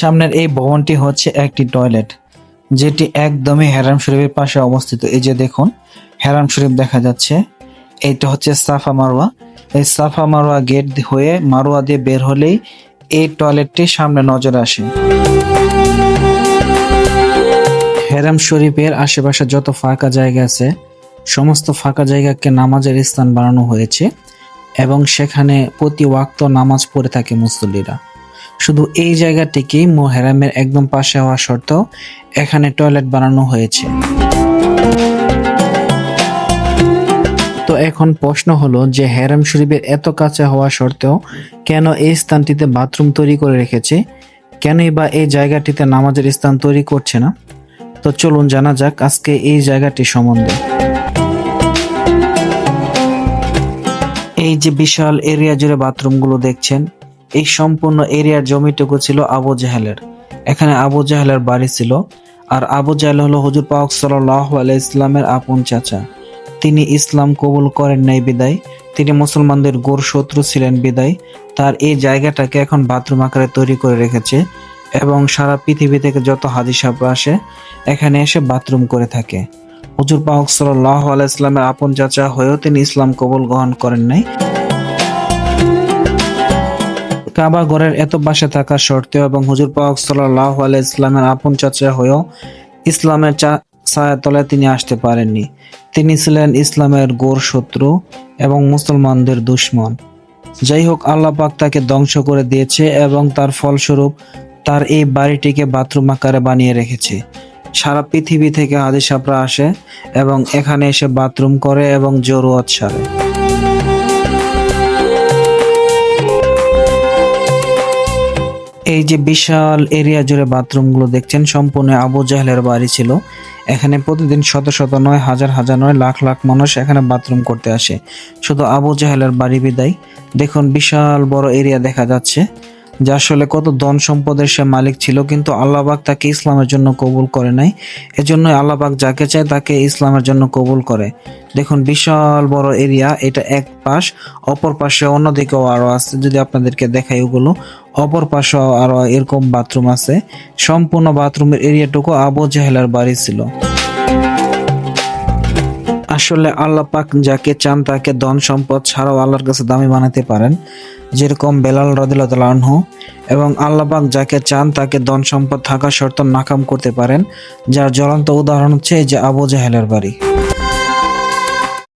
সামনের এই ভবনটি হচ্ছে একটি টয়লেট, যেটি একদমই হেরাম শরীফের পাশে অবস্থিত। এই যে দেখুন, হেরাম শরীফ দেখা যাচ্ছে। এইটা হচ্ছে সাফা মারোয়া এই সাফা মারোয়া গেট হয়ে মারোয়া দিয়ে বের হলেই এই টয়লেটটি সামনে নজর আসে। হেরাম শরীফের আশেপাশে যত ফাঁকা জায়গা আছে, সমস্ত ফাঁকা জায়গাকে নামাজের স্থান বানানো হয়েছে এবং সেখানে প্রতি ওয়াক্ত নামাজ পড়ে থাকে মুসল্লিরা। শুধু এই জায়গাটিকেই হেরামের একদম পাশে হওয়া সত্ত্বেও এখানে টয়লেট বানানো হয়েছে। তো এখন প্রশ্ন হলো যে হেরাম শরীফের এত কাছে হওয়া সত্ত্বেও কেন এই স্থানটিতে বাথরুম তৈরি করে রেখেছে? কেনই বা এই জায়গাটিতে নামাজের স্থান তৈরি করছে না? তো চলুন জানা যাক আজকে এই জায়গাটি সম্বন্ধে। এই যে বিশাল এরিয়া জুড়ে বাথরুমগুলো দেখছেন এই সম্পূর্ণ এরিয়ার জমিটুকু ছিল আবু জাহেলের। এখানে আবু জাহেলের বাড়ি ছিল। আর আবু জাহেল হলো হুজুর পাক সাল্লাহ আলাই ইসলামের আপন চাচা। তিনি ইসলাম কবুল করেন নাই বিদায়। তিনি মুসলমানদের গোর শত্রু ছিলেন বিদায়। তার এই জায়গাটাকে এখন বাথরুম আকারে তৈরি করে রেখেছে এবং সারা পৃথিবী থেকে যত সাহরা আসে, এখানে এসে বাথরুম করে থাকে। হুজুর পাক সাল্লাহ আলাই ইসলামের আপন চাচা হয়েও তিনি ইসলাম কবুল গ্রহণ করেন নাই। কাবা ঘরের এত পাশে থাকা সত্ত্বেও এবং হুজুর পাক সাল্লাহ আলাই ইসলামের আপন চাচা হয়েও ইসলামের চা ছায়া তলায় তিনি আসতে পারেননি। তিনি ছিলেন ইসলামের গোর শত্রু এবং মুসলমানদের দুশ্মন। যাই হোক, আল্লাহ পাক তাকে ধ্বংস করে দিয়েছে এবং তার ফলস্বরূপ তার এই বাড়িটিকে বাথরুম আকারে বানিয়ে রেখেছে। সারা পৃথিবী থেকে হাদিসাপরা আসে এবং এখানে এসে বাথরুম করে এবং জরুয়াত সারে। এই যে বিশাল এরিয়া জুড়ে বাথরুমগুলো দেখছেন, সম্পূর্ণ আবু জাহেলের বাড়ি ছিল। এখানে প্রতিদিন শত শত নয়, হাজার হাজার নয়, লাখ লাখ মানুষ এখানে বাথরুম করতে আসে। শুধু আবু জাহেলের বাড়ি বিদায়। দেখুন, বিশাল বড় এরিয়া দেখা যাচ্ছে, যা আসলে কত ধন সম্পদের সে মালিক ছিল, কিন্তু আল্লাহবাক তাকে ইসলামের জন্য কবুল করে নাই। এজন্য আল্লাহবাক যাকে চায় তাকে ইসলামের জন্য কবুল করে। দেখুন, বিশাল বড় এরিয়া, এটা এক পাশ, অপর পাশে অন্যদিকেও আরও আছে, যদি আপনাদেরকে দেখাই ওগুলো। অপর পাশে আরও এরকম বাথরুম আছে। সম্পূর্ণ বাথরুমের এরিয়াটুকু আবু জাহেলার বাড়ি ছিল। আসলে আল্লাহ পাক যাকে চান তাকে ধন সম্পদ ছাড়াও আল্লাহর কাছে দামি বানাতে পারেন, যেরকম বেলাল রদিল্লাহ এবং আল্লাহ পাক যাকে চান তাকে ধন সম্পদ থাকা শর্ত নাকাম করতে পারেন, যার জ্বলন্ত উদাহরণ হচ্ছে এই যে আবু জাহেলের বাড়ি।